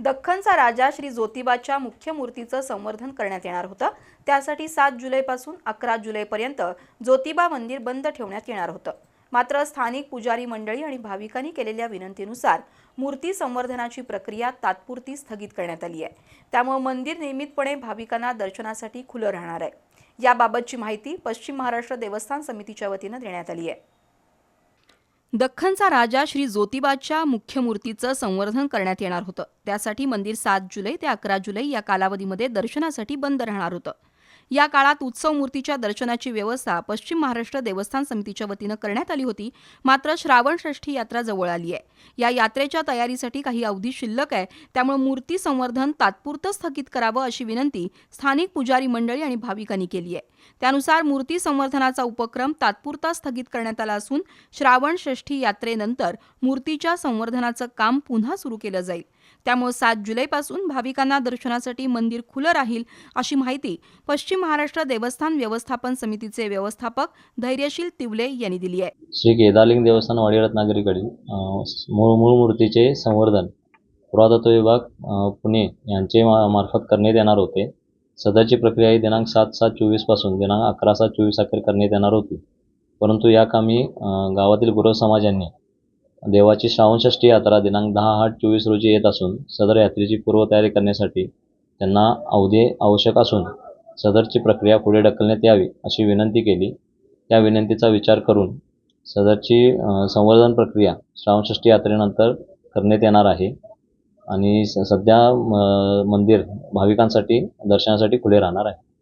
दख्खनचा राजा श्री ज्योतिबाच्या मुख्य मूर्तीचं संवर्धन करण्यात येणार होतं. त्यासाठी सात जुलैपासून अकरा जुलैपर्यंत ज्योतिबा मंदिर बंद ठेवण्यात येणार होतं. मात्र स्थानिक पुजारी मंडळी आणि भाविकांनी केलेल्या विनंतीनुसार मूर्ती संवर्धनाची प्रक्रिया तात्पुरती स्थगित करण्यात आली आहे. त्यामुळे मंदिर नियमितपणे भाविकांना दर्शनासाठी खुलं राहणार आहे. याबाबतची माहिती पश्चिम महाराष्ट्र देवस्थान समितीच्या वतीनं देण्यात आली आहे. दख्खनचा राजा श्री ज्योतिबाच्या मुख्य मूर्तीचं संवर्धन करण्यात येणार होतं. त्यासाठी मंदिर सात जुलै ते अकरा जुलै या कालावधीमध्ये दर्शनासाठी बंद राहणार होतं. या काळात उत्सव मूर्तीच्या दर्शनाची व्यवस्था पश्चिम महाराष्ट्र देवस्थान समितीच्या वतीनं करण्यात आली होती. मात्र श्रावण षष्ठी यात्रा जवळ आली आहे. या यात्रेच्या तयारीसाठी काही अवधी शिल्लक आहे. त्यामुळे मूर्ती संवर्धन तात्पुरतं स्थगित करावं अशी विनंती स्थानिक पुजारी मंडळी आणि भाविकांनी केली आहे. त्यानुसार मूर्ती संवर्धनाचा उपक्रम तात्पुरता स्थगित करण्यात आला असून श्रावण षष्ठी यात्रेनंतर मूर्तीच्या संवर्धनाचं काम पुन्हा सुरू केलं जाईल. त्यामुळे सात जुलैपासून भाविकांना दर्शनासाठी मंदिर खुलं राहील अशी माहिती पश्चिम महाराष्ट्र देवस्थान व्यवस्थापन समितीचे व्यवस्थापक धैर्यशील तिवले यांनी दिली आहे. श्री केदारलिंग देवस्थान वाडी रत्नागिरीकडील मूळ मूळ मूर्तीचे संवर्धन पुरातत्व विभाग पुणे यांचे मार्फत करण्यात येणार होते. सदरची प्रक्रिया ही दिनांक सात सात चोवीसपासून दिनांक अकरा सात चोवीस अखेर करण्यात येणार होती. परंतु या कामी गावातील गुरव समाजांनी देवाची श्रावणषष्ठी यात्रा दिनांक दहा आठ चोवीस रोजी येत असून सदर यात्रेची पूर्वतयारी करण्यासाठी त्यांना अवधी आवश्यक असून सदरची प्रक्रिया पुढे ढकलण्यात यावी अशी विनंती केली. त्या विनंतीचा विचार करून सदरची संवर्धन प्रक्रिया श्रावणषष्ठी यात्रेनंतर करण्यात येणार आहे. आणि स सध्या म मंदिर भाविकांसाठी दर्शनासाठी खुले राहणार आहे.